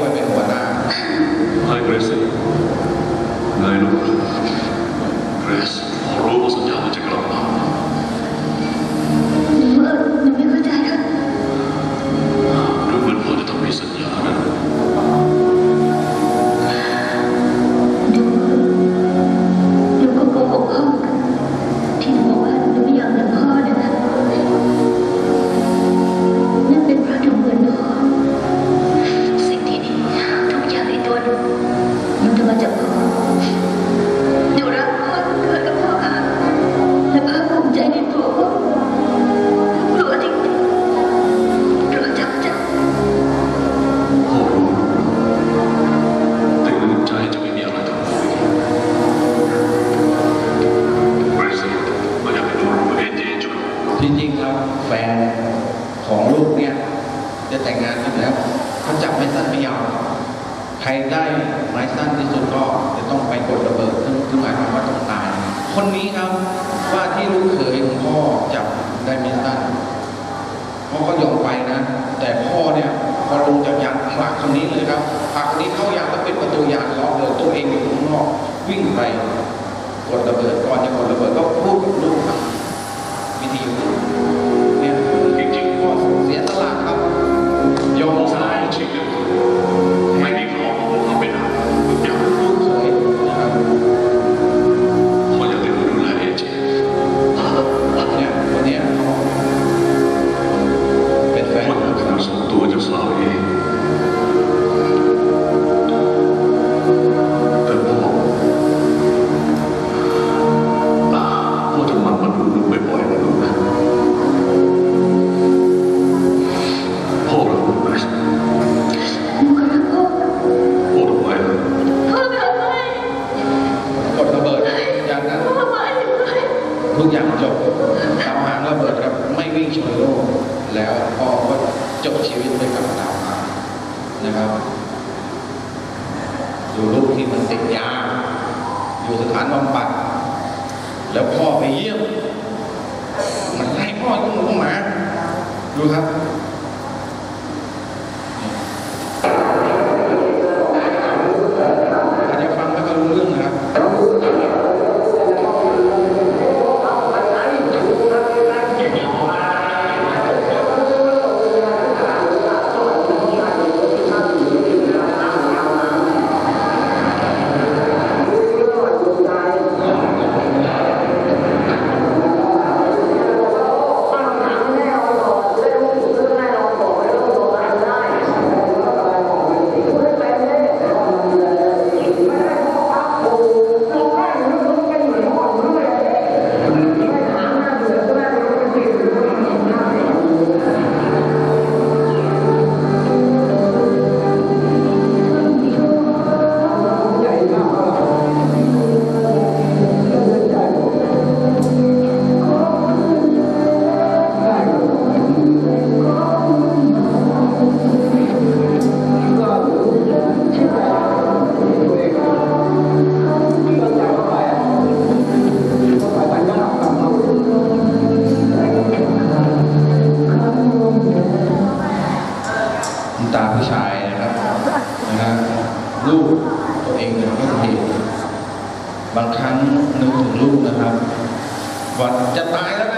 19 นะครับอยู่ลูกที่มันติดยา อยู่สถานบำบัด แล้วพ่อไปเยี่ยม มันให้พ่อต้องลงมา ดูครับ บางครั้งนึกถึงลูกนะครับวัาจะตายแล้วนะ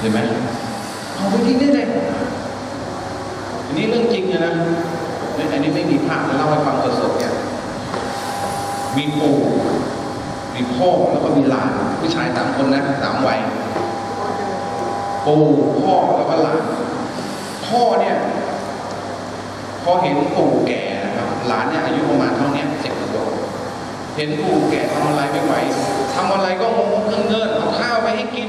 เห็นไหมเอาไปทิ้งได้เลยอันนี้เรื่องจริงเลยนะอันนี้ไม่มีภาพแล้วเล่าให้ฟังสดๆเนี่ยมีปู่มีพ่อแล้วก็มีหลานผู้ชายสามคนนะสามวัยปู่พ่อแล้วก็หลานพ่อเนี่ย พอเห็นปู่แก่นะครับหลานเนี่ยอายุประมาณเท่าเนี้เสิบกว่า เห็นปู่แก่ทำอะไรไม่ไหวทำอะไรก็งงเงินเงินเอาข้าวไปให้กิน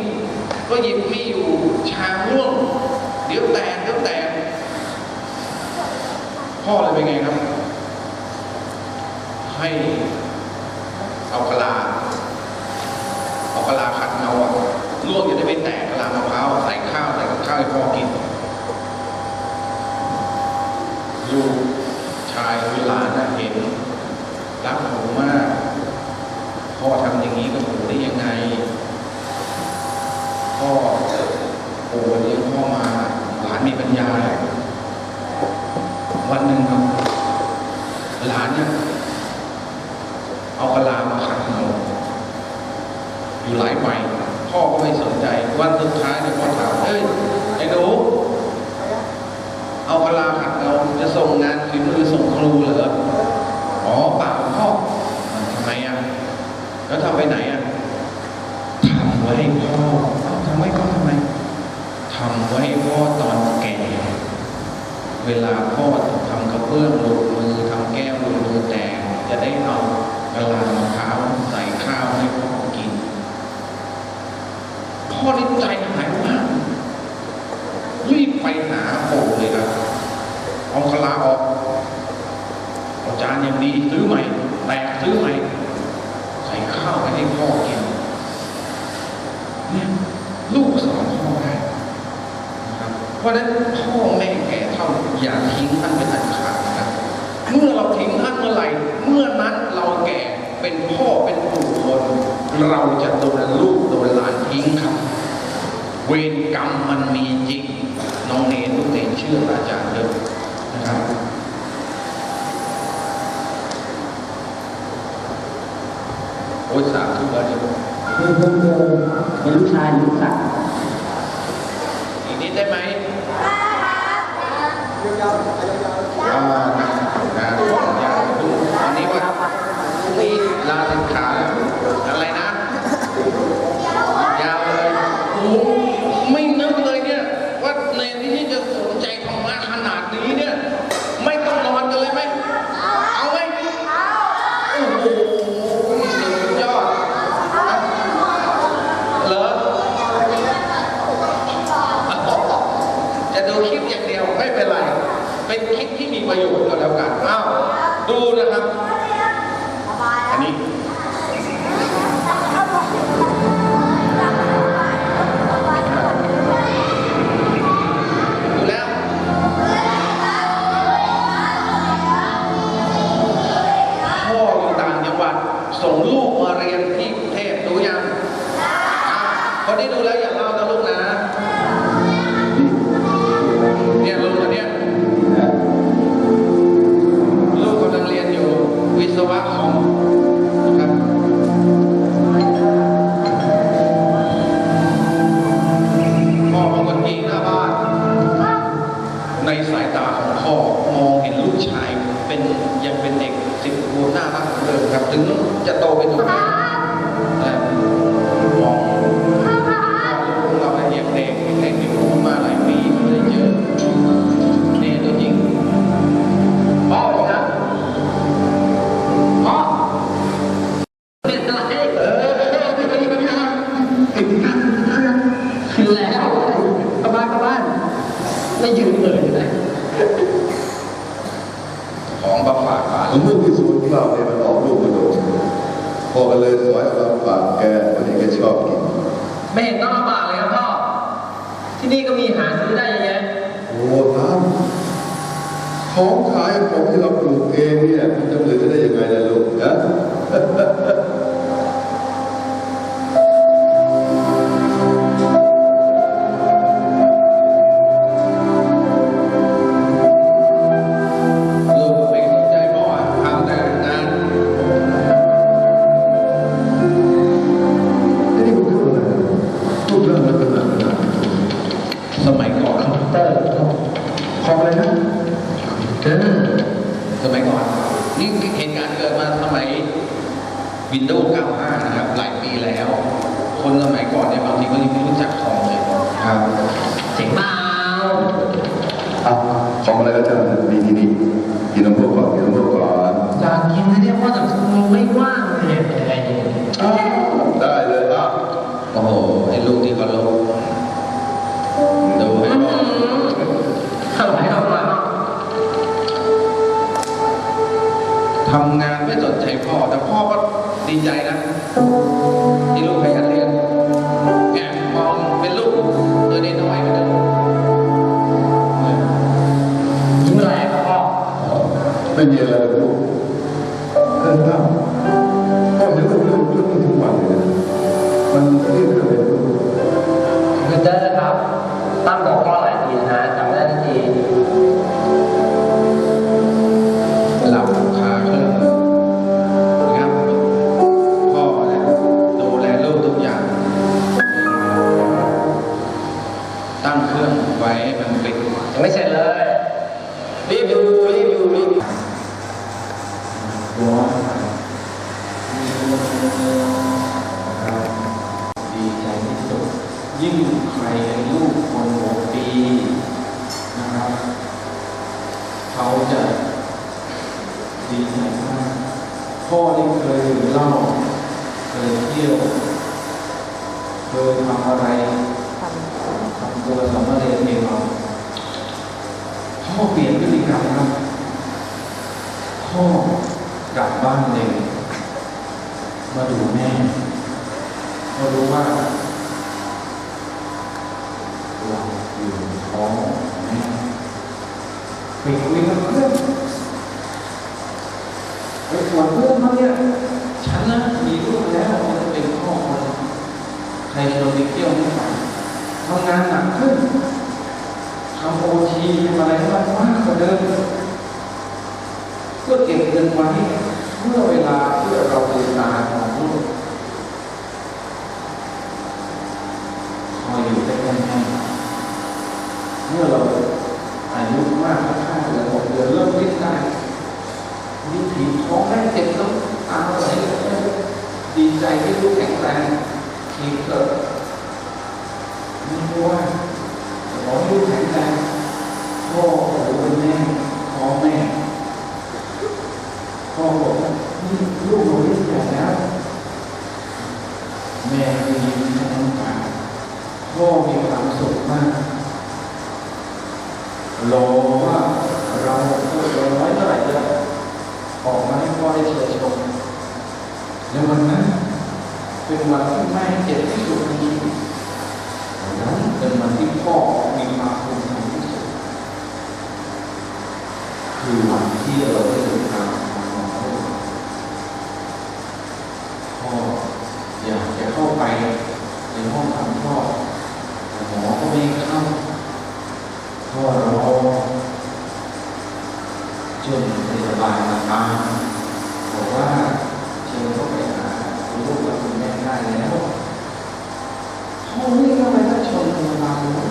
ก็หยิบมีอยู่ชามร่วงเดี๋ยวแตกเดี๋ยวแตกพ่อเลยเป็นไงครับ ให้เอากะลาเอากะลาขัดเงาอะลวกจะได้ไม่แตกกะลามะพร้าวใส่ข้าวใส่กับข้าวให้พ่อกินลูกชายหรือหลานนะเห็น รักหนูมาก พ่อทำอย่างนี้กับหนูได้ยังไง พ่อปู่เลี้ยงพ่อมาหลานมีปัญญา วันหนึ่งครับ หลานเนี่ยเอากะลามาขัดเงาอยู่หลายวัยพ่อก็ไม่สนใจ วันสุดท้ายเนี่ยพ่อถามเอ้ยไอ้หนูเอากะลาขัดเงาจะส่งงานฝีมือส่งครูเหรอ อ๋อเปล่าพ่อทำไมอะ แล้วทำไปไหนอะทำไว้ให้พ่อเอาทำไว้พ่อทำไมทำไว้ให้พ่อตอนแก่ เวลาพ่อทำกระเบื้องหลุดมือทำแก้วหลุดมือแตกจะได้เอากะลามะพร้าวใส่ข้าวให้พ่อกิน พ่ อนี่ใจหายมากรีบไปหาปู่เลยครับเอากะลาออกอาจานอย่างดีซื้อใหม่แตกซื้อใหม่ใส่ข้าวไปให้พ่อกินเนี่ยลูกสอนพ่อได้นะครับเพราะฉะนั้นพ่อแม่แก่เท่าอย่าทิ้งท่านเป็นอันขาดนะครับเมื่อเราทิ้งท่านเมื่อไหร่เมื่อนั้นเราแก่เป็นพ่อเป็นปู่คน เราจะโดนลูกโดนหลานทิ้ง เวรกรรมมันมีจริงน้องเนรลูกเนรเชื่ออาจารย์เดิมนะครับโอ้ยสามทุกแล้วเนี่ยคือเพิ่งเจอเป็นลูกชายลูกสาวอีกนิดได้ไหมอ่านะนะตอนนี้ว่าพรุ่งนี้ลาสินขา ของขายของที่เราปลูกเองเนี่ยมันจะเหลือจะได้ยังไงล่ะลูกนะลูกไม่สนใจพ่อทำแต่งานไอ้นี่มันคืออะไรรูปร่างลักษณะขนาดสมัยก่อนเตอร์ของอะไรนะ เออสมัยก่อน นี่เหตุการณ์เกิดมาสมัย Windows 95 นะครับ หลายปีแล้ว คนสมัยก่อนเนี่ยบางทีก็ยังไม่รู้จักของเลยครับเจ๋งเปล่าอะของอะไรก็จะมีที่นี่กินน้ำพวกก่อนกินน้ำพวกก่อนอยากกินนะเนี่ยพ่อแต่มือไม่ว่างเลยเนี่ยยังไงดีอ้าวได้เลยอะโอ้โหไอ้ลูกที่เขาลง ที่ลูกขยันเรียนแอบมองเป็นลูกตัวน้อยๆมันจะยิ้มอะไรครับพ่อไม่มีอะไรหรอกลูกเออครับพ่อเห็นลูกเรื่องเรื่องนี้ทุกวันเลยมันเรียกอะไรลูกคือเตอร์ครับตั้มบอกพ่อหลายทีนะ ยิ่งใครเป็นลูกคนหัวปีนะครับ เขาจะดีใจมากพ่อที่เคยดื่มเหล้าเคยเที่ยวเคยทำอะไรทำตัวสำเร็จเองเราพ่อเปลี่ยนพฤติกรรมครับพ่อกลับบ้านเร็วมาดูแม่ก็รู้ว่าอยู่ท้องแม่ ไปคุยกับเพื่อนไปขอเพื่อนมาเนี่ยฉันนะมีลูกแล้วมันเป็นพ่อคนใครชวนไปเที่ยวไม่ไปทำงานหนักขึ้นทำโอทีทำอะไรมากมากกว่าเดิมเพื่อเก็บเงินไว้เมื่อเวลาเพื่อเราเดินตาของลูกคอยอยู่ใกล้ๆเมื่อเรายุมากห้าเดือนหกเดือนเริ่มดิ้นได้ดิ้นถีบท้องได้เจ็บแล้วตาไหลดีใจที่ลูกแข็งแรง ทีเกิดไม่รู้ว่าขอให้ลูกแข็งแรงพ่อหรือเป็นแม่พ่อแม่พ่อบอกว่านี่ลูกเราเรียนใหญ่แล้วแม่ก็ยิ้มให้น้ำตาพ่อมีความสุขมาก รอว่าเราเมื่อร้อยเท่าไหร่จะออกมาให้พ่อได้เชิญชมและวันนั้น เป็นวันที่แม่เจ็บที่สุดในชีวิตวันนั้นเป็นวันที่พ่อมีความภูมิใจที่สุดคือวันที่เราได้เดินทางมาของพ่อพ่ออยากจะเข้าไปในห้องทำคลอดหมอก็ไม่เข้าพ่อรอจนพยาบาลมาตาม Thank you.